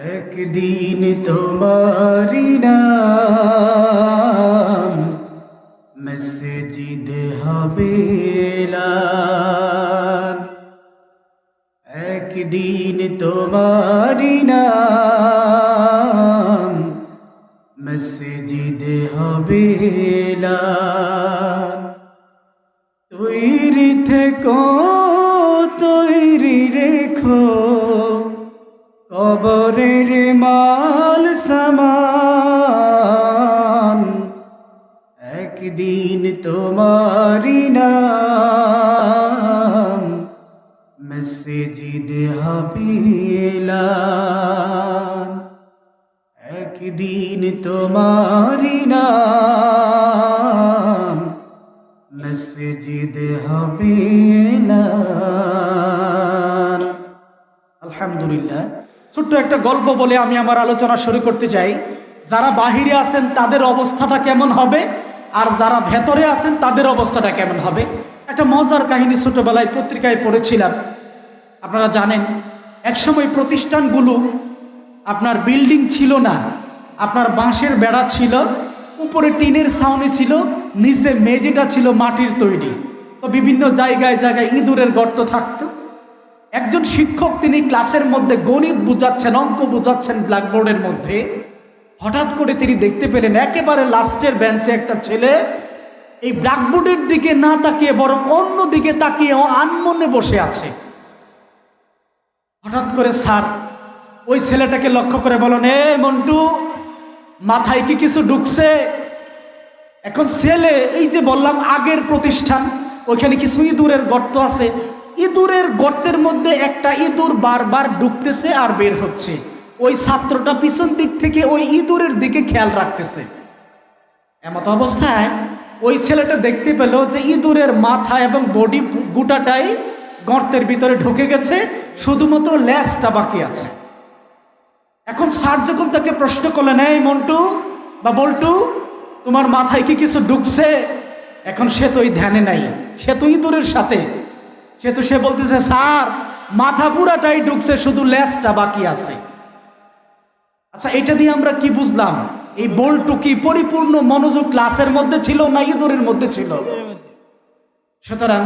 একদিন তোমারি নাম মসজিদে হবে। একদিন তোমারি নাম মসজিদে হবে। তৈরি থেকো তৈরি রেখো কবরের মাল সামান। একদিন তোমারি নাম মসজিদে হবিলান একদিন তোমারি নাম মসজিদ হবিলান আলহামদুলিল্লাহ। ছোট্ট একটা গল্প বলে আমি আমার আলোচনা শুরু করতে চাই। যারা বাহিরে আছেন, তাদের অবস্থাটা কেমন হবে? আর যারা ভেতরে আছেন, তাদের অবস্থাটা কেমন হবে? একটা মজার কাহিনী ছোটবেলায় পত্রিকায় পড়েছিলাম। আপনারা জানেন, একসময় প্রতিষ্ঠানগুলো আপনার বিল্ডিং ছিল না, আপনার বাঁশের বেড়া ছিল, উপরে টিনের ছাউনি ছিল, নিচে মেঝেটা ছিল মাটির তৈরি। তো বিভিন্ন জায়গায় জায়গায় ইঁদুরের গর্ত থাকতো। একজন শিক্ষক তিনি ক্লাসের মধ্যে গণিত বুঝাচ্ছেন, অঙ্ক বুঝাচ্ছেন ব্ল্যাকবোর্ডের মধ্যে। হঠাৎ করে তিনি দেখতে পেলেন একেবারে লাস্টের বেঞ্চে একটা ছেলে এই ব্ল্যাকবোর্ডের দিকে না তাকিয়ে বরং অন্য দিকে তাকিয়ে আনমনে বসে আছে। হঠাৎ করে স্যার, ওই ছেলেটাকে লক্ষ্য করে বলেন এ, মন্টু, মাথায় কি কিছু ঢুকছে? এখন ছেলে, এই যে বললাম আগের প্রতিষ্ঠান, ওইখানে কিছু ইঁদুরের গর্ত আছে। ইঁদুরের গর্তের মধ্যে একটা ইঁদুর বারবার ঢুকতেছে আর বের হচ্ছে। ওই ছাত্রটা পিছন দিক থেকে ওই ইঁদুরের দিকে খেয়াল রাখতেছে। এমত অবস্থায় ওই ছেলেটা দেখতে পেল যে ইঁদুরের মাথা এবং বডি গোটাটাই গর্তের ভিতরে ঢুকে গেছে, শুধুমাত্র ল্যাসটা বাকি আছে। এখন স্যার যখন তাকে প্রশ্ন করলেন, এই মন্টু বা বল্টু, তোমার মাথায় কি কিছু ঢুকছে এখন সে তো ওই ধ্যানে নাই, সে তো ইঁদুরের সাথে। সে তো সে বলতেছে, স্যার, মাথা পুরাটাই ঢুকছে, শুধু লেসটা বাকি আছে। আচ্ছা এটা দিয়ে আমরা কি বুঝলাম? এই বল্টু কি পরিপূর্ণ মনোযোগ ক্লাসের মধ্যে ছিল না ইঁদুরের মধ্যে ছিল? সুতরাং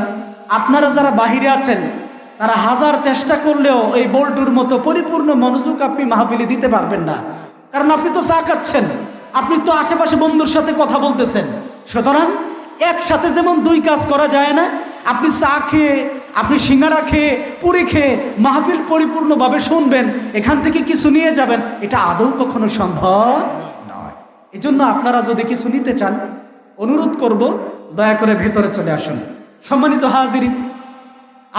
আপনারা যারা বাহিরে আছেন, তারা হাজার চেষ্টা করলেও এই বল্টুর মতো পরিপূর্ণ মনোযোগ আপনি মাহফিলে দিতে পারবেন না। কারণ আপনি তো চা খাচ্ছেন, আপনি তো আশেপাশে বন্ধুর সাথে কথা বলতেছেন। সুতরাং একসাথে যেমন দুই কাজ করা যায় না, আপনি চা খেয়ে, আপনি সিঙ্গারা খেয়ে, পুরি খেয়ে মাহফিল পরিপূর্ণভাবে শুনবেন, এখান থেকে কিছু নিয়ে যাবেন, এটা আদৌ কখনো সম্ভব নয়। এজন্য আপনারা যদি কিছু নিতে চান, অনুরোধ করব, দয়া করে ভেতরে চলে আসুন। সম্মানিত হাজিরিন,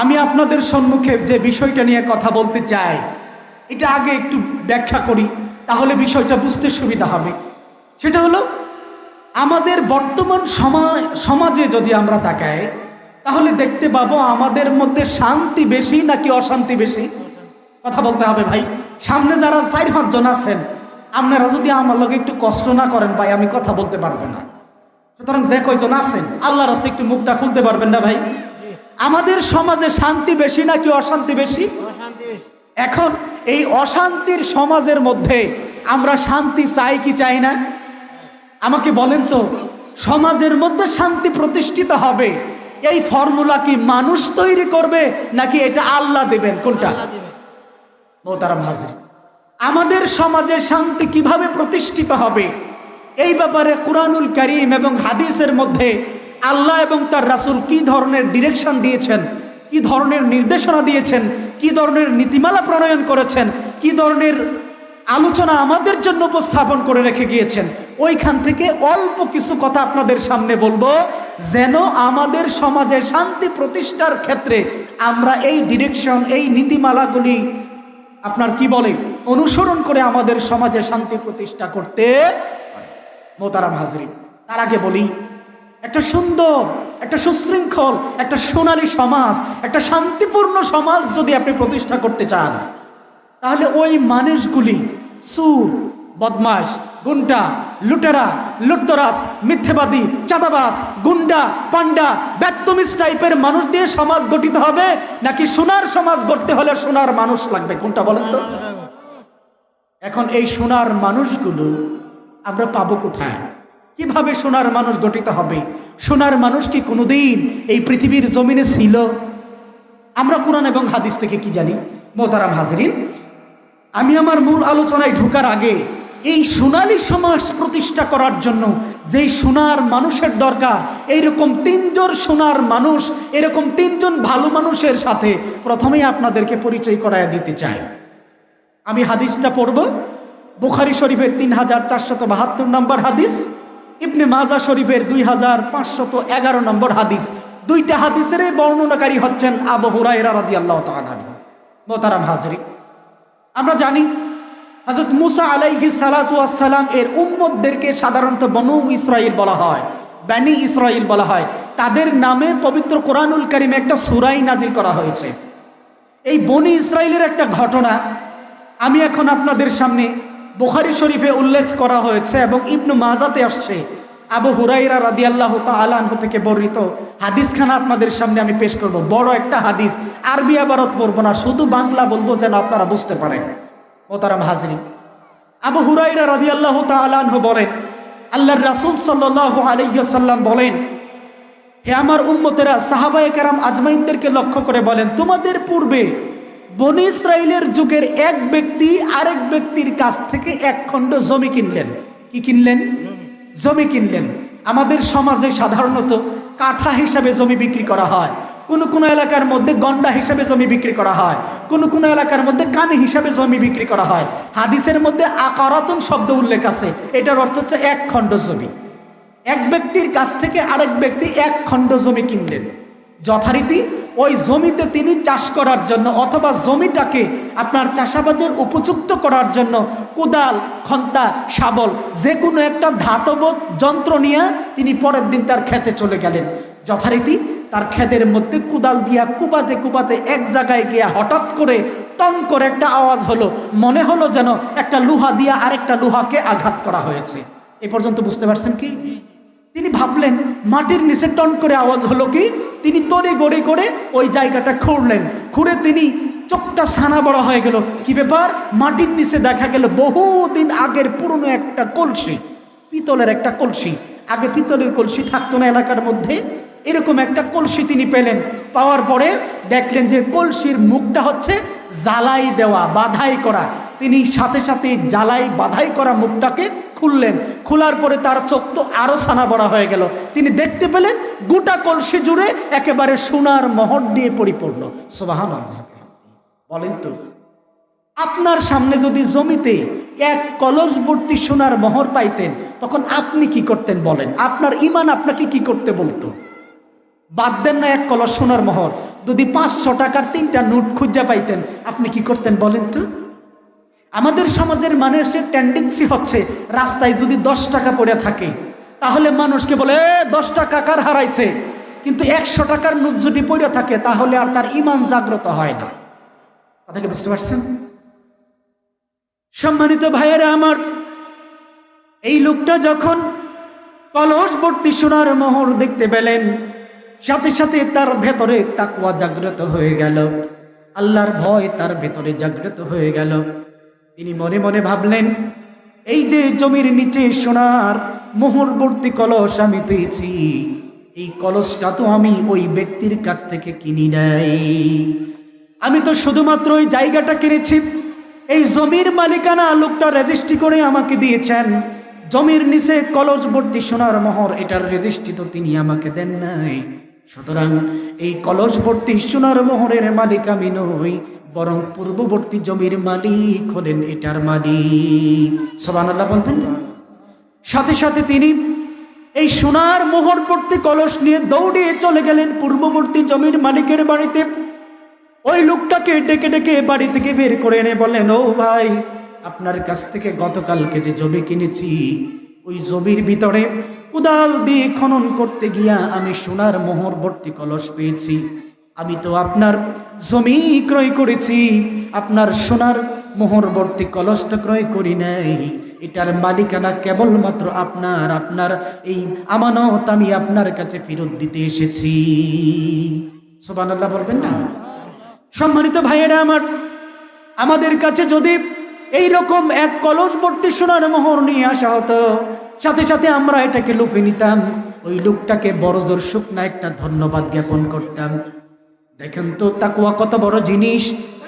আমি আপনাদের সম্মুখে যে বিষয়টা নিয়ে কথা বলতে চাই, এটা আগে একটু ব্যাখ্যা করি, তাহলে বিষয়টা বুঝতে সুবিধা হবে। সেটা হলো আমাদের বর্তমান সমাজে যদি আমরা তাকাই, তাহলে দেখতে পাবো আমাদের মধ্যে শান্তি বেশি নাকি অশান্তি বেশি? কথা বলতে হবে ভাই। সামনে যারা চার পাঁচজন আছেন, আপনারা যদি আমার লগে একটু কষ্ট না করেন ভাই, আমি কথা বলতে পারব না। সুতরাং যে কয়জন আছেন, আল্লাহর হস্তে একটু মুখটা খুলতে পারবেন না ভাই? আমাদের সমাজে শান্তি বেশি নাকি অশান্তি বেশি? এখন এই অশান্তির সমাজের মধ্যে আমরা শান্তি চাই কি চাই না? আমাকে বলেন তো সমাজের মধ্যে শান্তি প্রতিষ্ঠিত হবে? এই ফর্মুলা কি মানুষ তৈরি করবে নাকি এটা আল্লাহ দেবেন? কোনটা? মোতারাম হাজির। আমাদের সমাজে শান্তি কীভাবে প্রতিষ্ঠিত হবে? এই ব্যাপারে কোরআনুল করিম এবং হাদিসের মধ্যে আল্লাহ এবং তার রাসূল কি ধরনের ডিরেকশন দিয়েছেন? কি ধরনের নির্দেশনা দিয়েছেন? কি ধরনের নীতিমালা প্রণয়ন করেছেন? কি ধরনের আলোচনা আমাদের জন্য উপস্থাপন করে রেখে গিয়েছেন। ওইখান থেকে অল্প কিছু কথা আপনাদের সামনে বলব। যেন আমাদের সমাজে শান্তি প্রতিষ্ঠার ক্ষেত্রে আমরা এই ডিরেকশন এই নীতিমালাগুলি আপনার কি বলে, অনুসরণ করে আমাদের সমাজে শান্তি প্রতিষ্ঠা করতে মোতারাম হাজরি তার আগে বলি, একটা সুন্দর, একটা সুশৃঙ্খল, একটা সোনালী সমাজ, একটা শান্তিপূর্ণ সমাজ যদি আপনি প্রতিষ্ঠা করতে চান তাহলে ওই মানুষগুলি সুর বদমাস গুন্ডা, লুটেরা লুটতরাস মিথ্যেবাদী চাঁদাবাস গুন্ডা পান্ডা ব্যাত্তমিস টাইপের মানুষ দিয়ে সমাজ গঠিত হবে? নাকি সোনার সমাজ গড়তে হলে সোনার মানুষ লাগবে? কোনটা বলেন তো? এখন এই সোনার মানুষগুলো আমরা পাবো কোথায়? কীভাবে সোনার মানুষ গঠিত হবে? সোনার মানুষ কি কোনোদিন এই পৃথিবীর জমিনে ছিল? আমরা কোরআন এবং হাদিস থেকে কি জানি? মোতারাম হাজরিন আমি আমার মূল আলোচনায় ঢোকার আগে এই সোনালী সমাজ প্রতিষ্ঠা করার জন্য যেই সোনার মানুষের দরকার, এইরকম তিনজন সোনার মানুষ, এরকম তিনজন ভালো মানুষের সাথে প্রথমেই আপনাদেরকে পরিচয় করায় দিতে চাই। আমি হাদিসটা পড়ব। বুখারি শরীফের তিন হাজার চারশত বাহাত্তর নম্বর হাদিস, ইবনে মাজা শরীফের দুই হাজার পাঁচশত এগারো নম্বর হাদিস। দুইটা হাদিসের বর্ণনাকারী হচ্ছেন আবু হুরাইরা রাদি আল্লাহ মোতারাম হাজরি আমরা জানি হজরত মুসা আলাইহি সালাতু আসসালাম এর উম্মতদেরকে সাধারণত বনু ইসরাইল বলা হয়, বানি ইসরাইল বলা হয়। তাদের নামে পবিত্র কোরআনুল কারিমে একটা সুরাই নাজিল করা হয়েছে। এই বনি ইসরায়েলের একটা ঘটনা আমি এখন আপনাদের সামনে বুখারি শরীফে উল্লেখ করা হয়েছে এবং ইবনু মাজাতে আসছে। আবু হুরাইরা রাদি আল্লাহ তালাহ থেকে বর্ণিত হাদিস হাদিসখানা আপনাদের সামনে আমি পেশ করব। বড় একটা হাদিস। আরবি আবারত পড়ব না, শুধু বাংলা বলব যেন আপনারা বুঝতে পারেন। মোতারাম হাজরি আবু হুরাইরা রাদি আল্লাহ তালাহ বলেন, আল্লাহর রাসুল সাল্লাহ আলাইসাল্লাম বলেন, হে আমার উম্মতেরা, সাহাবায়ে কেরাম আজমাইনদেরকে লক্ষ্য করে বলেন, তোমাদের পূর্বে বনি ইসরায়েলের যুগের এক ব্যক্তি আরেক ব্যক্তির কাছ থেকে এক খণ্ড জমি কিনলেন। কি কিনলেন? জমি কিনলেন। আমাদের সমাজে সাধারণত কাঠা হিসাবে জমি বিক্রি করা হয়। কোন কোন এলাকার মধ্যে গন্ডা হিসাবে জমি বিক্রি করা হয়। কোন কোন এলাকার মধ্যে কানে হিসাবে জমি বিক্রি করা হয়। হাদিসের মধ্যে আকারাতন শব্দ উল্লেখ আছে। এটার অর্থ হচ্ছে এক খণ্ড জমি। এক ব্যক্তির কাছ থেকে আরেক ব্যক্তি এক খণ্ড জমি কিনলেন। যথারীতি ওই জমিতে তিনি চাষ করার জন্য অথবা জমিটাকে আপনার চাষাবাদের উপযুক্ত করার জন্য কোদাল, খন্তা, শাবল যে কোনো একটা ধাতব যন্ত্র নিয়ে তিনি পরের দিন তার খেতে চলে গেলেন। যথারীতি তার খেতের মধ্যে কোদাল দিয়া কুবাতে কুবাতে এক জায়গায় গিয়া হঠাৎ করে টন করে একটা আওয়াজ হলো। মনে হলো যেন একটা লোহা দিয়া আরেকটা লোহাকে আঘাত করা হয়েছে। এ পর্যন্ত বুঝতে পারছেন কি? তিনি ভাবলেন, মাটির নিচে টন করে আওয়াজ হলো কি? তিনি তরে গড়ে করে ওই জায়গাটা খুঁড়লেন। খুঁড়ে তিনি চোখটা ছানা বড় হয়ে গেল। কি ব্যাপার? মাটির নিচে দেখা গেল বহুদিন আগের পুরনো একটা কলসি, পিতলের একটা কলসি। আগে পিতলের কলসি থাকতো না এলাকার মধ্যে। এরকম একটা কলসি তিনি পেলেন। পাওয়ার পরে দেখলেন যে কলসির মুখটা হচ্ছে জ্বালাই দেওয়া, বাধাই করা। তিনি সাথে সাথে জ্বালাই বাধাই করা মুখটাকে খুললেন। খোলার পরে তার চোখ তো আরও ছানা বড়া হয়ে গেল। তিনি দেখতে পেলেন গোটা কলসি জুড়ে একেবারে সোনার মহর দিয়ে পরিপূর্ণ। সোবাহান বলেন তো, আপনার সামনে যদি জমিতে এক কলসবর্তী সোনার মোহর পাইতেন, তখন আপনি কি করতেন বলেন? আপনার ইমান আপনাকে কি করতে বলতো? বাদ দেন না এক কলস সোনার মোহর। যদি পাঁচশো টাকার তিনটা নোট খুঁজা পাইতেন, আপনি কি করতেন বলেন তো? আমাদের সমাজের মানুষের টেন্ডেন্সি হচ্ছে রাস্তায় যদি দশ টাকা পড়ে থাকে, তাহলে মানুষকে বলে দশ টাকা কার হারাইছে? কিন্তু একশো টাকার নোট যদি পড়ে থাকে, তাহলে আর তার ইমান জাগ্রত হয় না। কথাকে বুঝতে পারছেন? সম্মানিত ভাইয়েরা আমার, এই লোকটা যখন কলসবর্তী সোনার মোহর দেখতে পেলেন, সাথে সাথে তার ভেতরে তাকুয়া জাগ্রত হয়ে গেল। আল্লাহর ভয় তার ভেতরে জাগ্রত হয়ে গেল। তিনি মনে মনে ভাবলেন, এই যে জমির নিচে সোনার মোহরবর্তী কলস আমি পেয়েছি, এই কলসটা তো আমি ওই ব্যক্তির কাছ থেকে কিনি নাই। আমি তো শুধুমাত্র ওই জায়গাটা কিনেছি। এই জমির মালিকানা লোকটা রেজিস্ট্রি করে আমাকে দিয়েছেন। জমির নিচে কলস কলসবর্তী সোনার মোহর, এটার রেজিস্ট্রি তো তিনি আমাকে দেন নাই। সুতরাং এই কলসবর্তী সোনার মোহরের মালিক আমি নই, বরং পূর্ববর্তী জমির মালিক হলেন এটার মালিক সোবান আল্লাহ বলবেন না? সাথে সাথে তিনি এই সোনার মোহর মোহরবর্তী কলস নিয়ে দৌড়িয়ে চলে গেলেন পূর্ববর্তী জমির মালিকের বাড়িতে ওই লোকটাকে ডেকে ডেকে বাড়ি থেকে বের করে এনে বললেন, ও ভাই, আপনার কাছ থেকে গতকালকে যে জমি কিনেছি ওই জমির ভিতরে কোদাল দিয়ে খনন করতে গিয়া আমি সোনার মোহরবর্তী কলস পেয়েছি। আমি তো আপনার জমি ক্রয় করেছি, আপনার সোনার মোহরবর্তী কলসটা ক্রয় করি নাই। এটার মালিকানা কেবলমাত্র আপনার আপনার এই আমানত আমি আপনার কাছে ফেরত দিতে এসেছি। সোবান আল্লাহ বলবেন না? সম্মানিত ভাইয়েরা আমার, আমাদের কাছে যদি এই রকম এক কলস ভর্তি সোনার মোহর নিয়ে আসা হতো সাথে সাথে আমরা এটাকে লুফে নিতাম। ওই লোকটাকে বড় জোর শুকনা একটা ধন্যবাদ জ্ঞাপন করতাম। দেখেন তো তাকুয়া কত বড় জিনিস,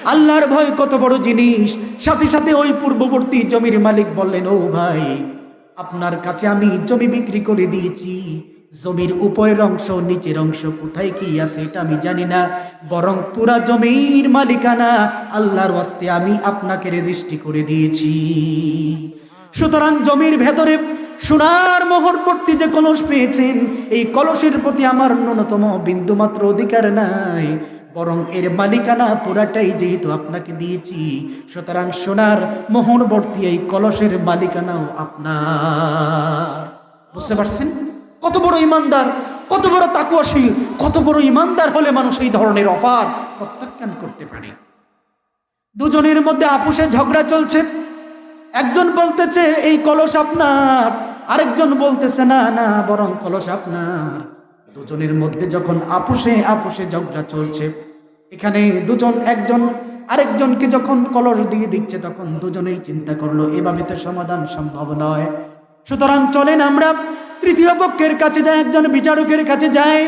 আল্লাহর ভয় কত বড় জিনিস। সাথে সাথে ওই পূর্ববর্তী জমির মালিক বললেন, ও ভাই, আপনার কাছে আমি জমি বিক্রি করে দিয়েছি। জমির উপরের অংশ, নিচের অংশ কোথায় কি আছে এটা আমি জানি না। বরং পুরা জমির মালিকানা আল্লাহর ওয়াস্তে আমি আপনাকে রেজিস্ট্রি করে দিয়েছি। সুতরাং জমির ভেতরে সোনার মোহরপট্টি যে কলস পেয়েছেন, এই কলসের প্রতি আমার ন্যূনতম বিন্দুমাত্র অধিকার নাই। বরং এর মালিকানা পুরাটাই যেহেতু আপনাকে দিয়েছি, সুতরাং সোনার মোহরবর্তী এই কলসের মালিকানাও আপনার। বুঝতে পারছেন? কত বড় ইমানদার, কত বড় তাকুয়াশীল, কত বড় ইমানদার হলে মানুষ এই ধরনের অফার প্রত্যাখ্যান করতে পারে। দুজনের মধ্যে আপুসে ঝগড়া চলছে একজন বলতেছে, এই কলস আপনার। আরেকজন বলতেছে, না না, বরং কলস আপনার। দুজনের মধ্যে যখন আপুসে আপুসে ঝগড়া চলছে, এখানে দুজন, একজন, আরেকজনকে যখন কলস দিয়ে দিচ্ছে, তখন দুজনেই চিন্তা করল, এভাবে তো সমাধান সম্ভব নয়। সুতরাং চলেন আমরা তৃতীয় পক্ষের কাছে যাই, একজন বিচারকের কাছে যাই।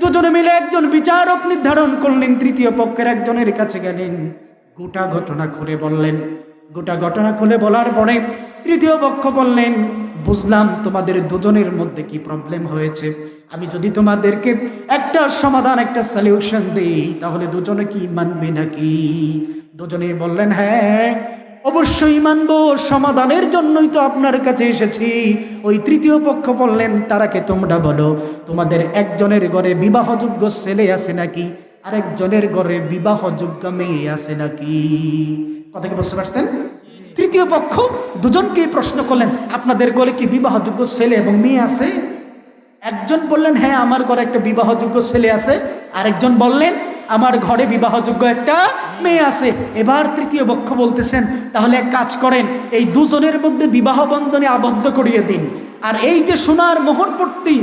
দুজনে মিলে একজন বিচারক নির্ধারণ করলেন, তৃতীয় পক্ষের একজনের কাছে গেলেন। গোটা ঘটনা ঘুরে বললেন গোটা ঘটনা খুলে বলার পরে তৃতীয় পক্ষ বললেন, বুঝলাম তোমাদের দুজনের মধ্যে কি প্রবলেম হয়েছে। আমি যদি তোমাদেরকে একটা সমাধান, একটা সলিউশন দিই, তাহলে দুজনে কি মানবে নাকি? দুজনে বললেন হ্যাঁ অবশ্যই মানব, সমাধানের জন্যই তো আপনার কাছে এসেছি। ওই তৃতীয় পক্ষ বললেন তারাকে তোমরা বলো? তোমাদের একজনের ঘরে বিবাহযোগ্য ছেলে আছে নাকি? আরেকজনের ঘরে বিবাহযোগ্য মেয়ে আছে নাকি? কথা কি বুঝতে পারছেন? তৃতীয় পক্ষ দুজনকে প্রশ্ন করলেন, আপনাদের ঘরে কি বিবাহযোগ্য ছেলে এবং মেয়ে আছে? একজন বললেন হ্যাঁ আমার ঘরে একটা বিবাহযোগ্য ছেলে আছে। আরেকজন বললেন, আমার ঘরে বিবাহযোগ্য একটা মেয়ে আছে। এবার তৃতীয় পক্ষ বলতেছেন, তাহলে এক কাজ করেন, এই দুজনের মধ্যে বিবাহ বন্ধনে আবদ্ধ করিয়ে দিন। আর এই যে সোনার মোহরপট্টি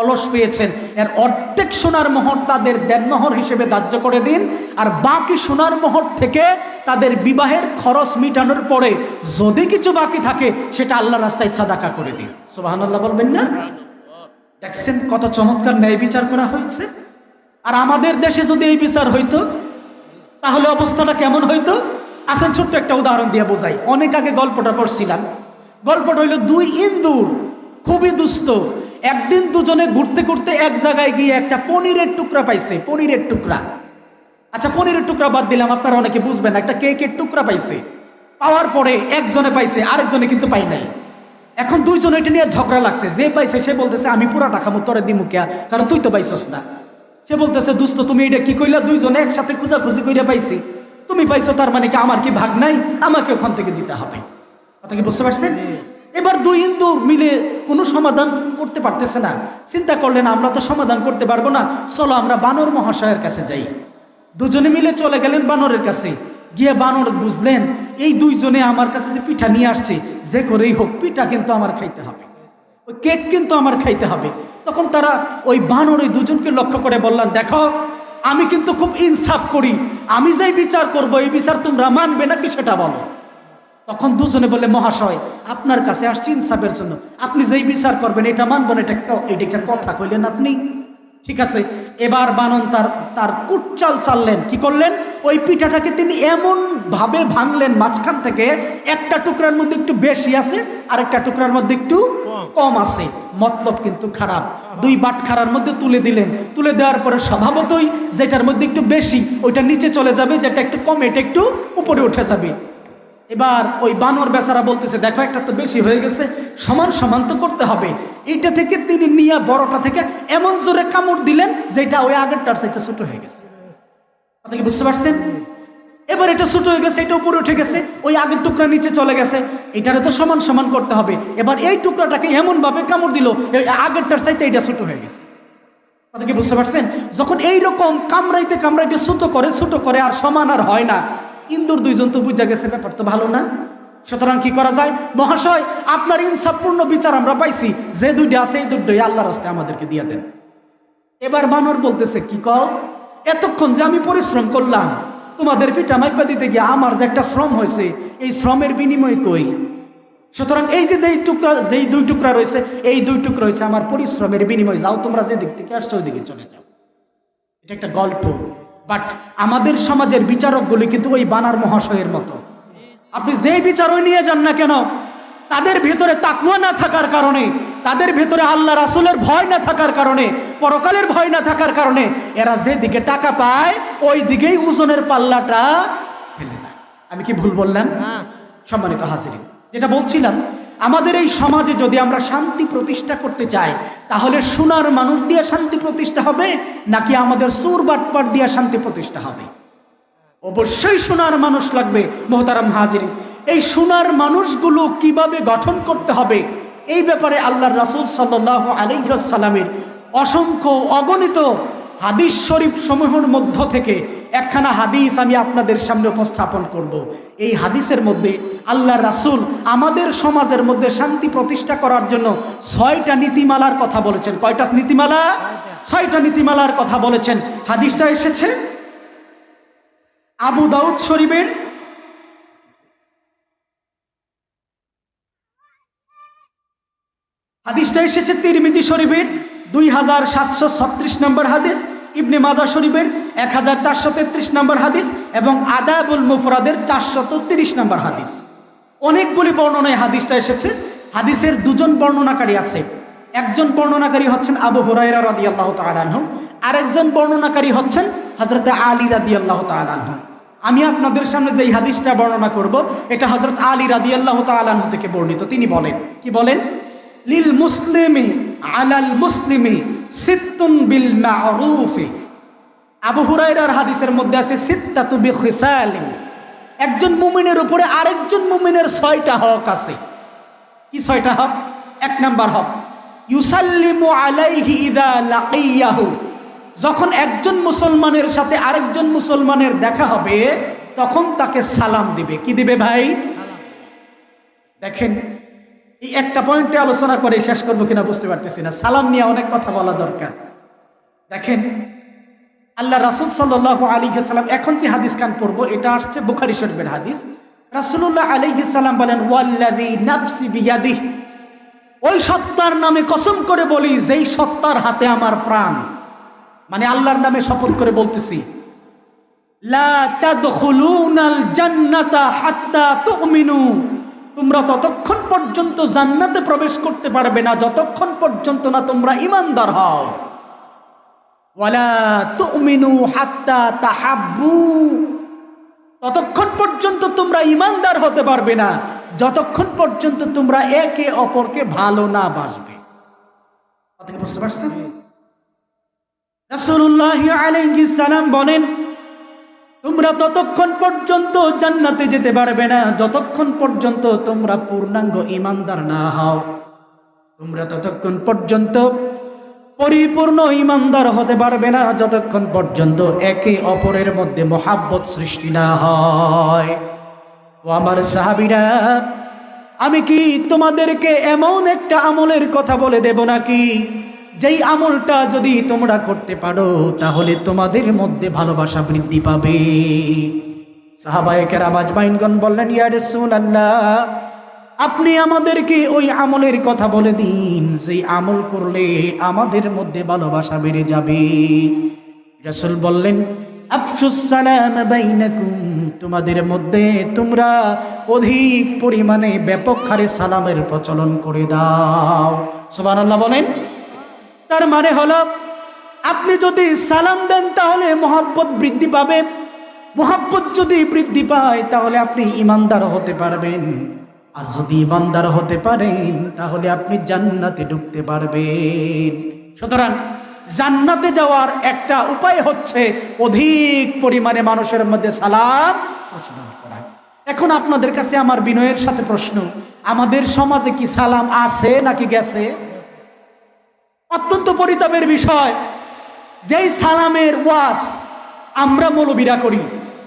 অলস পেয়েছেন। এর অর্ধেক সোনার মোহর তাদের দেনমোহর হিসেবে ধার্য করে দিন, আর বাকি সোনার মোহর থেকে তাদের বিবাহের খরচ মিটানোর পরে যদি কিছু বাকি থাকে, সেটা আল্লাহ রাস্তায় সাদাকা করে দিন। সোবাহান আল্লাহ বলবেন না? দেখছেন কত চমৎকার ন্যায় বিচার করা হয়েছে? আর আমাদের দেশে যদি এই বিচার হইতো, তাহলে অবস্থাটা কেমন হইতো? আসেন ছোট্ট একটা উদাহরণ দিয়ে বোঝাই। অনেক আগে গল্পটা পড়ছিলাম। গল্পটা হইল দুই ইন্দুর, খুবই দুস্থ। একদিন দুজনে ঘুরতে ঘুরতে এক জায়গায় গিয়ে একটা পনিরের টুকরা পাইছে, পনিরের টুকরা। আচ্ছা পনিরের টুকরা বাদ দিলাম, আপনারা অনেকে বুঝবেন একটা কেকের টুকরা পাইছে। পাওয়ার পরে একজনে পাইছে, আরেকজনে কিন্তু পাই নাই। এখন দুইজন এটা নিয়ে ঝগড়া লাগছে, যে পাইছে সে বলতেছে, আমি পুরাটা খামো, তোরে দিমু কেয়া? কারণ তুই তো পাইছস না। সে বলতেছে দুস্থ তুমি এটা কি কইলা? দুইজনে একসাথে খুঁজাখুঁজি কইরা পাইছি। তুমি পাইছো তার মানে কি আমার কি ভাগ নাই? আমাকে ওখান থেকে দিতে হবে। কথা কি বুঝতে পারছেন? এবার দুই হিন্দু মিলে কোনো সমাধান করতে পারতেছে না। চিন্তা করলেন, আমরা তো সমাধান করতে পারব না। চলো আমরা বানর মহাশয়ের কাছে যাই। দুজনে মিলে চলে গেলেন বানরের কাছে। গিয়ে বানর বুঝলেন, এই দুইজনে আমার কাছে যে পিঠা নিয়ে আসছে, যে করেই হোক, পিঠা কিন্তু আমার খাইতে হবে। ওই কেক কিন্তু আমার খাইতে হবে। তখন তারা ওই বানর ওই দুজনকে লক্ষ্য করে বললাম দেখো, আমি কিন্তু খুব ইনসাফ করি। আমি যেই বিচার করব, এই বিচার তোমরা মানবে নাকি সেটা বলো? তখন দুজনে বলে মহাশয় আপনার কাছে আসছি ইনসাফের জন্য। আপনি যেই বিচার করবেন এটা মানবেন এটা এটা একটা কথা কইলেন আপনি। ঠিক আছে এবার বানন তার তার কুটচাল চাললেন। কি করলেন? ওই পিঠাটাকে তিনি এমন ভাবে ভাঙলেন মাঝখান থেকে একটা টুকরার মধ্যে একটু বেশি আছে আর একটা টুকরার মধ্যে একটু কম। আছে। মতলব কিন্তু খারাপ। দুই বাটখারার মধ্যে তুলে দিলেন। তুলে দেওয়ার পরে স্বভাবতই যেটার মধ্যে একটু বেশি ওইটা নিচে চলে যাবে যেটা একটু কম এটা একটু উপরে উঠে যাবে। এবার ওই বানর বেচারা বলতেছে, দেখো, একটা তো বেশি হয়ে গেছে, সমান সমান তো করতে হবে। এইটা থেকে তিনি নিয়ে বড়টা থেকে এমন জোরে কামড় দিলেন যেটা ওই আগেরটার থেকে ছোট হয়ে গেছে। কথা কি বুঝতে পারছেন? এবার এটা ছোট হয়ে গেছে, এটা উপরে উঠে গেছে, ওই আগের টুকরা নিচে চলে গেছে, এটারে তো সমান সমান করতে হবে। এবার এই টুকরাটাকে এমন ভাবে কামড় দিল আগেরটার চাইতে এটা ছোট হয়ে গেছে। কথা কি বুঝতে পারছেন? যখন এই রকম কামড়াইতে কামড়াইতে ছোট করে ছোট করে আর সমান আর হয় না ইন্দুর দুইজন তো বুঝা গেছে, ব্যাপার তো ভালো না। সুতরাং কি করা যায়? মহাশয়, আপনার ইনসাফপূর্ণ বিচার আমরা পাইছি। যে দুইটা আছে, এই দুটোই আল্লাহর হস্তে আমাদেরকে দিয়ে দেন। এবার বানর বলতেছে, কি কও? এতক্ষণ যে আমি পরিশ্রম করলাম, তোমাদের পিঠা মাইপা দিতে গিয়ে আমার যে একটা শ্রম হয়েছে, এই শ্রমের বিনিময় কই? সুতরাং এই যে দুই টুকরা, যেই দুই টুকরা রয়েছে, এই দুই টুকরা রয়েছে আমার পরিশ্রমের বিনিময়। যাও তোমরা যে দিক থেকে আসছো ওই দিকে চলে যাও। এটা একটা গল্প। বাট আমাদের সমাজের বিচারকগুলি কিন্তু ওই বানার মহাশয়ের মতো। আপনি যেই বিচারই নিয়ে যান না কেন তাদের ভেতরে তাকুয়া না থাকার কারণে তাদের ভেতরে আল্লাহ রাসুলের ভয় না থাকার কারণে পরকালের ভয় না থাকার কারণে এরা যে দিকে টাকা পায় ওই দিকেই ওজনের পাল্লাটা ফেলে দেয়। আমি কি ভুল বললাম? সম্মানিত হাজিরিন যেটা বলছিলাম আমাদের এই সমাজে যদি আমরা শান্তি প্রতিষ্ঠা করতে চাই, তাহলে সোনার মানুষ দিয়ে শান্তি প্রতিষ্ঠা হবে, নাকি আমাদের সুর বাটপাট দিয়ে শান্তি প্রতিষ্ঠা হবে? অবশ্যই সোনার মানুষ লাগবে, মোহতারাম হাজির এই সোনার মানুষগুলো কীভাবে গঠন করতে হবে, এই ব্যাপারে আল্লাহ রাসুল সাল্লাহ আলাইসাল্লামের অসংখ্য অগণিত হাদিস শরীফ সমূহের মধ্য থেকে একখানা হাদিস আমি আপনাদের সামনে উপস্থাপন করব। এই হাদিসের মধ্যে আল্লাহ রাসুল আমাদের সমাজের মধ্যে শান্তি প্রতিষ্ঠা করার জন্য ছয়টা নীতিমালার কথা বলেছেন। কয়টা নীতিমালা? ছয়টা নীতিমালার কথা বলেছেন। হাদিসটা এসেছে আবু দাউদ শরীফের হাদিসটা এসেছে তিরমিজি শরীফের দুই হাজার সাতশো ছত্রিশ নম্বর হাদিস, ইবনে মাজা শরীফের এক হাজার চারশো তেত্রিশ নম্বর হাদিস এবং আদাবুল মুফরাদের চারশত তিরিশ নম্বর হাদিস। অনেকগুলি বর্ণনায় হাদিসটা এসেছে। হাদিসের দুজন বর্ণনাকারী আছে। একজন বর্ণনাকারী হচ্ছেন আবু হুরাইরা রাদি আল্লাহ তালাহ আরেকজন বর্ণনাকারী হচ্ছেন হজরত আলী রাদি আল্লাহ তালাহ আমি আপনাদের সামনে যেই হাদিসটা বর্ণনা করব, এটা হজরত আলী রাদি আল্লাহ তালাহ থেকে বর্ণিত। তিনি বলেন, কি বলেন? লিল মুসলিমি আলাল মুসলিমি সিত্তুন বিল মারুফি। আবু হুরাইরার হাদিসের মধ্যে আছে, সিত্তাতু বি খিসালিন একজন মুমিনের উপরে আরেকজন মুমিনের ছয়টা হক আছে। কি ছয়টা হক? এক নাম্বার হক, ইউসাল্লিমু আলাইহি ইদা লাকিয়াহু। যখন একজন মুসলমানের সাথে আরেকজন মুসলমানের দেখা হবে, তখন তাকে সালাম দিবে। কি দিবে ভাই? দেখেন এই একটা পয়েন্টে আলোচনা করে শেষ করব কিনা বুঝতে পারতেছি না। সালাম নিয়ে অনেক কথা বলা দরকার। দেখেন, আল্লাহ রাসুল সাল্লাহ আলী সাল্লাম এখন যে হাদিস খান পড়ব, এটা আসছে বুখারি শরীফের হাদিস। রাসুল্লাহ আলী সাল্লাম বলেন ওয়াল্লাদি নাফসি ওই সত্তার নামে কসম করে বলি, যেই সত্তার হাতে আমার প্রাণ। মানে আল্লাহর নামে শপথ করে বলতেছি, লা তাদখুলুনাল জান্নাতা হাত্তা তুমিনু। তোমরা ততক্ষণ পর্যন্ত জান্নাতে প্রবেশ করতে পারবে না, যতক্ষণ পর্যন্ত না তোমরা ইমানদার হও। ততক্ষণ পর্যন্ত তোমরা ইমানদার হতে পারবে না, যতক্ষণ পর্যন্ত তোমরা একে অপরকে ভালো না বাসবে। বুঝতে পারছেন? রাসূলুল্লাহ আলাইহিস সালাম বলেন তোমরা ততক্ষণ পর্যন্ত জান্নাতে যেতে পারবে না। যতক্ষণ পর্যন্ত তোমরা পূর্ণাঙ্গ ইমানদার না হও, তোমরা ততক্ষণ পর্যন্ত পরিপূর্ণ ইমানদার হতে পারবে না। যতক্ষণ পর্যন্ত একে অপরের মধ্যে মহাব্বত সৃষ্টি না হয়। ও আমার সাহাবিরা, আমি কি তোমাদেরকে এমন একটা আমলের কথা বলে দেব নাকি? যেই আমলটা যদি তোমরা করতে পারো, তাহলে তোমাদের মধ্যে ভালোবাসা বৃদ্ধি পাবে। সাহাবায়কের আবাজ বাইনগণ বললেন ইয়ারে শুন আল্লাহ আপনি আমাদেরকে ওই আমলের কথা বলে দিন। সেই আমল করলে আমাদের মধ্যে ভালোবাসা বেড়ে যাবে। রসুল বললেন তোমাদের মধ্যে তোমরা অধিক পরিমাণে ব্যাপক হারে সালামের প্রচলন করে দাও। সুবহানাল্লাহ বলেন তার মানে হলো, আপনি যদি সালাম দেন তাহলে মোহাব্বত বৃদ্ধি পাবে। মোহাব্বত যদি বৃদ্ধি পায়, তাহলে আপনি ইমানদার হতে পারবেন। আর যদি ইমানদার হতে পারেন, তাহলে আপনি জান্নাতে ঢুকতে পারবেন। সুতরাং জান্নাতে যাওয়ার একটা উপায় হচ্ছে অধিক পরিমাণে মানুষের মধ্যে সালাম প্রচলন করা। এখন আপনাদের কাছে আমার বিনয়ের সাথে প্রশ্ন, আমাদের সমাজে কি সালাম আছে নাকি গেছে? অত্যন্ত পরিতাপের বিষয়। যেই সালামের ওয়াস আমরা মৌলবীরা করি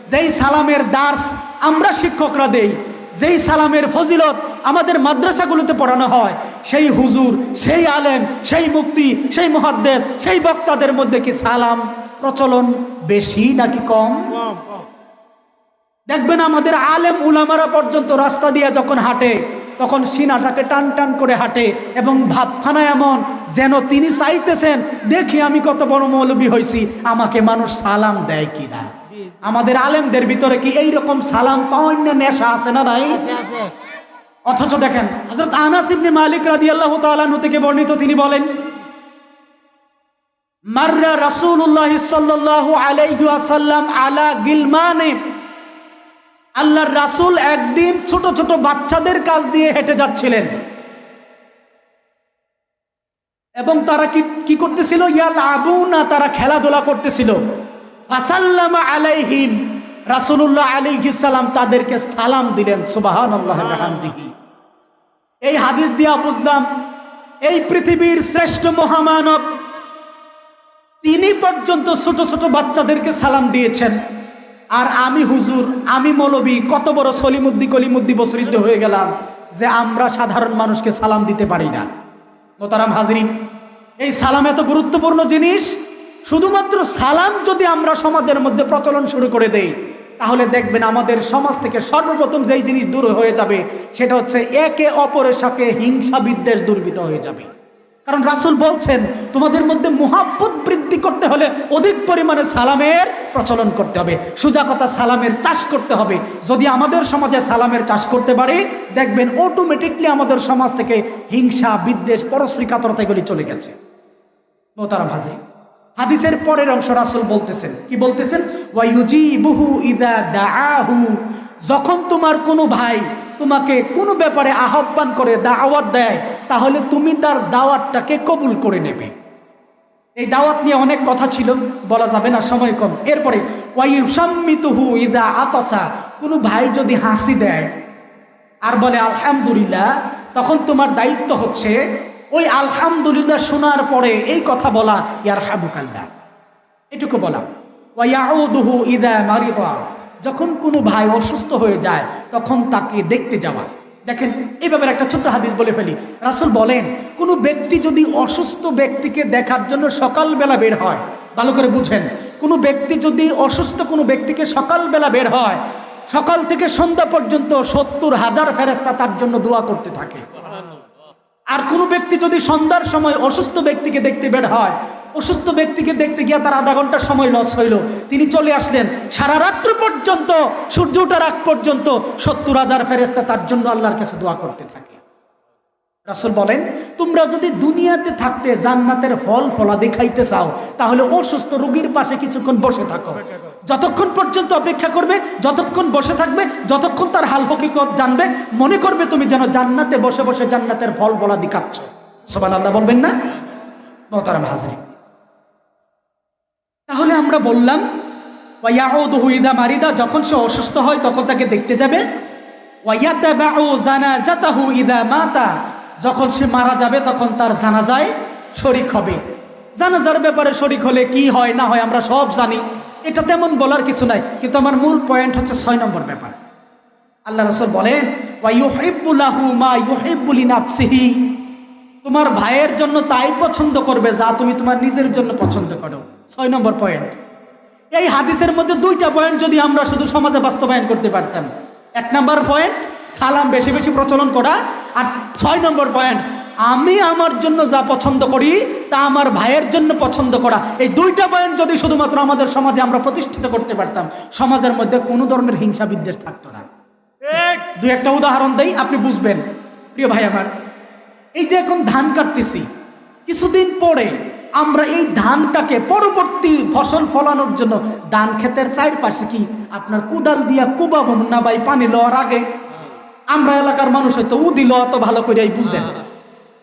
যেই সালামের দাস আমরা শিক্ষকরা দেই যেই সালামের ফজিলত আমাদের মাদ্রাসাগুলোতে পড়ানো হয় সেই হুজুর সেই আলেম সেই মুফতি সেই মুহাদ্দেস সেই বক্তাদের মধ্যে কি সালাম প্রচলন বেশি নাকি কম। দেখবেন আমাদের আলেম উলামারা পর্যন্ত রাস্তা দিয়ে যখন হাঁটে তখন সিনাটাকে টান টান করে হাঁটে এবং ভাবখানা এমন যেন তিনি চাইতেছেন দেখি আমি কত বড় মৌলবী হয়েছি আমাকে মানুষ সালাম দেয় কিনা? আমাদের আলেমদের ভিতরে কি এই রকম সালাম পাওয়ার নেশা আছে না নাই? অথচ দেখেন হজরত আনাস ইবনে মালিক রাদিয়াল্লাহু তাআলা থেকে বর্ণিত তিনি বলেন মাররা রাসূলুল্লাহ সাল্লাল্লাহু আলাইহি ওয়াসাল্লাম আলা গিলমানে আল্লাহর রাসূল একদিন ছোট ছোট বাচ্চাদের কাজ দিয়ে হেঁটে যাচ্ছিলেন। এবং তারা কি কি করতেছিল? ইয়াল আবু না তারা খেলাধুলা করতেছিল। ফাসাল্লামা আলাইহিম রাসূলুল্লাহ আলাইহিস সালাম তাদেরকে সালাম দিলেন বিহামদিহি। এই হাদিস দিয়া বুঝলাম, এই পৃথিবীর শ্রেষ্ঠ মহামানব, তিনি পর্যন্ত ছোট ছোট বাচ্চাদেরকে সালাম দিয়েছেন। আর আমি হুজুর, আমি মৌলবী, কত বড় সলিমুদ্দি কলিমুদ্দি বসরিদ্ধ হয়ে গেলাম যে আমরা সাধারণ মানুষকে সালাম দিতে পারি না। মোতারাম হাজরিন, এই সালাম এত গুরুত্বপূর্ণ জিনিস? শুধুমাত্র সালাম যদি আমরা সমাজের মধ্যে প্রচলন শুরু করে দেই, তাহলে দেখবেন আমাদের সমাজ থেকে সর্বপ্রথম যেই জিনিস দূর হয়ে যাবে, সেটা হচ্ছে একে অপরের সাথে হিংসা বিদ্বেষ দুর্বৃত হয়ে যাবে। কারণ রাসুল বলছেন, তোমাদের মধ্যে মোহাব্বত বৃদ্ধি করতে হলে অধিক পরিমাণে সালামের প্রচলন করতে হবে। সোজা কথা, সালামের চাষ করতে হবে। যদি আমাদের সমাজে সালামের চাষ করতে পারি, দেখবেন অটোমেটিকলি আমাদের সমাজ থেকে হিংসা, বিদ্বেষ পরশ্রী কাতরতা এগুলি চলে গেছে। মোতারাম হাজির হাদিসের পরের অংশ রাসুল বলতেছেন। কি বলতেছেন? ওয়াইউজিবুহু ইদা দাআহু। যখন তোমার কোনো ভাই তোমাকে কোনো ব্যাপারে আহ্বান করে, দাওয়াত দেয়, তাহলে তুমি তার দাওয়াতটাকে কবুল করে নেবে। এই দাওয়াত নিয়ে অনেক কথা ছিল, বলা যাবে না, সময় কম। এরপরে ওয়াইউসাম্মিতুহু ইদা আতাসা কোনো ভাই যদি হাসি দেয় আর বলে, আলহামদুলিল্লাহ তখন তোমার দায়িত্ব হচ্ছে, ওই আলহামদুলিল্লাহ শোনার পরে এই কথা বলা ইয়ার হাবুকাল্লা এটুকু বলা। ওয়াউদুহু ইদা মারিদা যখন কোনো ভাই অসুস্থ হয়ে যায়, তখন তাকে দেখতে যাওয়া। দেখেন ব্যাপারে একটা ছোট্ট হাদিস বলে ফেলি। রাসুল বলেন, কোনো ব্যক্তি যদি অসুস্থ ব্যক্তিকে দেখার জন্য সকালবেলা বের হয়, ভালো করে বুঝেন, কোনো ব্যক্তি যদি অসুস্থ কোনো ব্যক্তিকে সকালবেলা বের হয়, সকাল থেকে সন্ধ্যা পর্যন্ত সত্তর হাজার ফেরেস্তা তার জন্য দোয়া করতে থাকে। আর কোনো ব্যক্তি যদি সন্ধ্যার সময় অসুস্থ ব্যক্তিকে দেখতে বের হয় অসুস্থ ব্যক্তিকে দেখতে গিয়ে তার আধা ঘণ্টা সময় লস হইল। তিনি চলে আসলেন। সারা রাত্র পর্যন্ত, সূর্য ওঠার আগ পর্যন্ত সত্তর হাজার ফেরেস্তা তার জন্য আল্লাহর কাছে দোয়া করতে থাকে। রাসূল বলেন, তোমরা যদি দুনিয়াতে থাকতে জান্নাতের ফল ফলা দেখাইতে চাও, তাহলে অসুস্থ রোগীর পাশে কিছুক্ষণ বসে থাকো। যতক্ষণ পর্যন্ত অপেক্ষা করবে, যতক্ষণ বসে থাকবে, যতক্ষণ তার হাল হকিকত জানবে, মনে করবে তুমি যেন জান্নাতে বসে বসে জান্নাতের ফল ফলাদি খাচ্ছ। সবাই আল্লাহ বলবেন না? মহতারাম হাজরি তাহলে আমরা বললাম ওয়াইয়াউদহু ইদা মারিদা যখন সে অসুস্থ হয়, তখন তাকে দেখতে যাবে। যখন সে মারা যাবে, তখন তার জানাজায় শরিক হবে। জানাজার ব্যাপারে শরিক হলে কি হয়, না হয়, আমরা সব জানি। এটা তেমন বলার কিছু নাই, কিন্তু আমার মূল পয়েন্ট হচ্ছে ছয় নম্বর ব্যাপার। আল্লাহ রসুল বলেন ওয়াইউহিব্বুলাহু মা ইউহিব্বুলি নাফসিহি তোমার ভাইয়ের জন্য তাই পছন্দ করবে যা তুমি তোমার নিজের জন্য পছন্দ করো। ছয় নম্বর পয়েন্ট এই হাদিসের মধ্যে দুইটা পয়েন্ট যদি আমরা শুধু সমাজে বাস্তবায়ন করতে পারতাম। এক নম্বর পয়েন্ট সালাম বেশি বেশি প্রচলন করা। আর ছয় নম্বর পয়েন্ট আমি আমার জন্য যা পছন্দ করি তা আমার ভাইয়ের জন্য পছন্দ করা। এই দুইটা পয়েন্ট যদি শুধুমাত্র আমাদের সমাজে আমরা প্রতিষ্ঠিত করতে পারতাম সমাজের মধ্যে কোনো ধরনের হিংসা বিদ্বেষ থাকতো না। দু একটা উদাহরণ দেই আপনি বুঝবেন। প্রিয় ভাই আমার এই যে এখন ধান কাটতেছি কিছুদিন পরে আমরা এই ধানটাকে পরবর্তী ফসল ফলানোর জন্য ধান ক্ষেতের চারপাশে কি আপনার কুদাল দিয়া কুবাবো না ভাই পানি লওয়ার আগে? আমরা এলাকার মানুষ হয়তো উদি লওয়া তো ভালো করেই বুঝেন।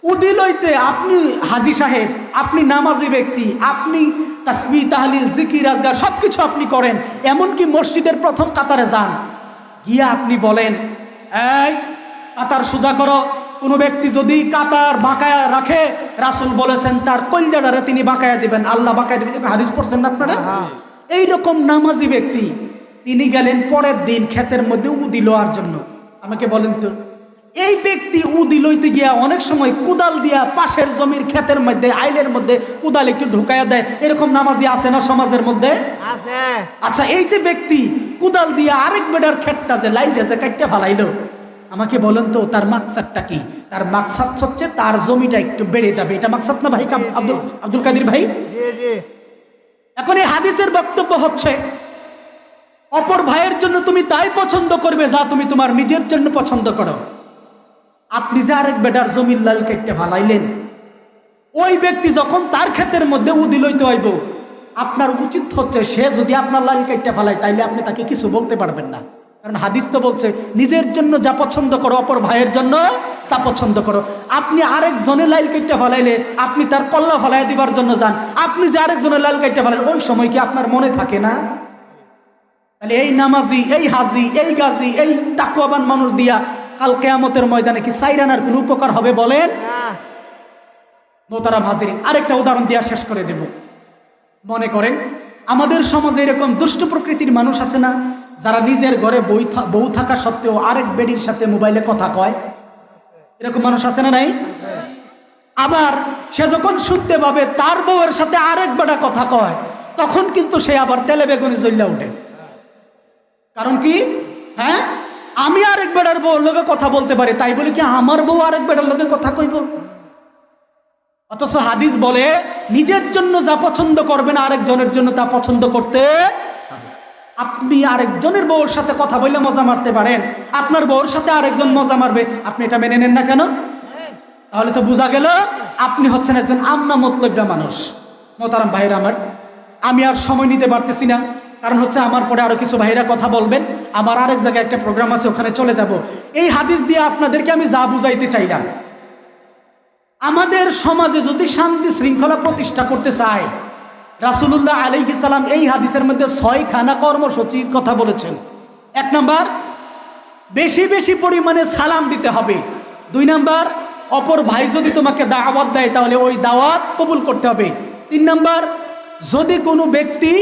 উদি লইতে আপনি হাজি সাহেব আপনি নামাজি ব্যক্তি আপনি তাসমি তাহলিল জিকির আজগার সব কিছু আপনি করেন এমনকি মসজিদের প্রথম কাতারে যান। গিয়া আপনি বলেন এই কাতার সোজা করো। কোনো ব্যক্তি যদি কাতার বাঁকায়া রাখে রাসূল বলেছেন তার কলজাডারে তিনি বাঁকায়া দিবেন। আল্লাহ বাঁকায়া দিবেন। হাদিস পড়ছেন না আপনারা? এই রকম নামাজি ব্যক্তি তিনি গেলেন পরের দিন ক্ষেতের মধ্যে উদি লওয়ার জন্য। আমাকে বলেন তো এই ব্যক্তি উদি লইতে গিয়া অনেক সময় কুদাল দিয়া পাশের জমির ক্ষেতের মধ্যে আইলের মধ্যে কুদাল একটু ঢুকাইয়া দেয়। এরকম নামাজি আছে না সমাজের মধ্যে? আচ্ছা এই যে ব্যক্তি কুদাল দিয়ে আরেক বেডার খেটটা যে লাইল গেছে কাটতে ফালাইলো আমাকে বলেন তো তার মাকসাদটা কি? তার মাকসাদ হচ্ছে তার জমিটা একটু বেড়ে যাবে। এটা মাকসাদ না ভাই? আব্দুল আব্দুল কাদির ভাই? এখন এই হাদিসের বক্তব্য হচ্ছে অপর ভাইয়ের জন্য তুমি তাই পছন্দ করবে যা তুমি তোমার নিজের জন্য পছন্দ করো। আপনি যে আরেক বেটার জমির লাল কেটে ফালাইলেন ওই ব্যক্তি যখন তার ক্ষেতের মধ্যে উদি লইতে হইব আপনার উচিত হচ্ছে সে যদি আপনার লাল কেটে ফালায় তাইলে আপনি তাকে কিছু বলতে পারবেন না। কারণ হাদিস তো বলছে নিজের জন্য যা পছন্দ করো অপর ভাইয়ের জন্য তা পছন্দ করো। আপনি আরেক জনের লাইল কেটে ফালাইলে আপনি তার কল্লা ফালাই দিবার জন্য যান। আপনি যে আরেকজনের লাল কেটে ফালান ওই সময় কি আপনার মনে থাকে না? তাহলে এই নামাজি এই হাজি এই গাজি এই তাকুয়াবান মানুষ দিয়া কাল কেয়ামতের ময়দানে কি সাইরানার কোনো উপকার হবে বলেন? মোতারাম হাজির আরেকটা উদাহরণ দিয়া শেষ করে দেব। মনে করেন আমাদের সমাজে এরকম দুষ্ট প্রকৃতির মানুষ আছে না? যারা নিজের ঘরে বই বউ থাকা সত্ত্বেও আরেক বেডির সাথে মোবাইলে কথা কয়, এরকম মানুষ আছে না নাই? আবার সে যখন শুনতে পাবে তার বউয়ের সাথে আরেক বেটা কথা কয়, তখন কিন্তু সে আবার তেলে বেগুনে জ্বল্লা ওঠে কারণ কি? হ্যাঁ? আমি আরেক বেটার বউর লোকে কথা বলতে পারি, তাই বলে কি আমার বউ আরেক বেটার লোকে কথা কইব? অথচ হাদিস বলে, নিজের জন্য যা পছন্দ করবেন আরেকজনের জন্য তা পছন্দ করতে। আপনি আরেকজনের বউর সাথে কথা বললে মজা মারতে পারেন। আপনার বউর সাথে আরেকজন মজা মারবে। আপনি এটা মেনে নেন না কেন? তাহলে তো বোঝা গেল আপনি হচ্ছেন একজন আমনা মতলবটা মানুষ। মোতারাম ভাইরা আমার, আমি আর সময় নিতে পারতেছি না। কারণ হচ্ছে আমার পরে আরও কিছু ভাইরা কথা বলবেন। আমার আরেক জায়গায় একটা প্রোগ্রাম আছে, ওখানে চলে যাব। এই হাদিস দিয়ে আপনাদেরকে আমি যা বুঝাইতে চাইলাম। আমাদের সমাজে যদি শান্তি শৃঙ্খলা প্রতিষ্ঠা করতে চায় রাসুলুল্লাহ আলাইহি সালাম এই হাদিসের মধ্যে ছয় ছয়খানা কর্মসূচির কথা বলেছেন। এক নাম্বার, বেশি বেশি পরিমাণে সালাম দিতে হবে। দুই নাম্বার, অপর ভাই যদি তোমাকে দাওয়াত দেয় তাহলে ওই দাওয়াত কবুল করতে হবে। তিন নাম্বার, যদি কোনো ব্যক্তি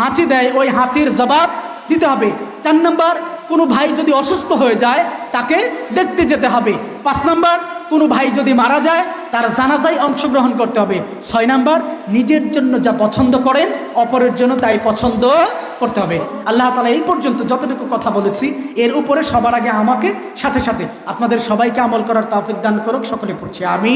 হাঁচি দেয়, ওই হাতির জবাব দিতে হবে। চার নাম্বার, কোনো ভাই যদি অসুস্থ হয়ে যায়, তাকে দেখতে যেতে হবে। পাঁচ নাম্বার কোনো ভাই যদি মারা যায়, তার জানাজায় অংশগ্রহণ করতে হবে। ছয় নাম্বার, নিজের জন্য যা পছন্দ করেন, অপরের জন্য তাই পছন্দ করতে হবে। আল্লাহ তালা এই পর্যন্ত যতটুকু কথা বলেছি, এর উপরে সবার আগে আমাকে সাথে সাথে আপনাদের সবাইকে আমল করার তাফিক দান করুক, সকলে পড়ছি আমি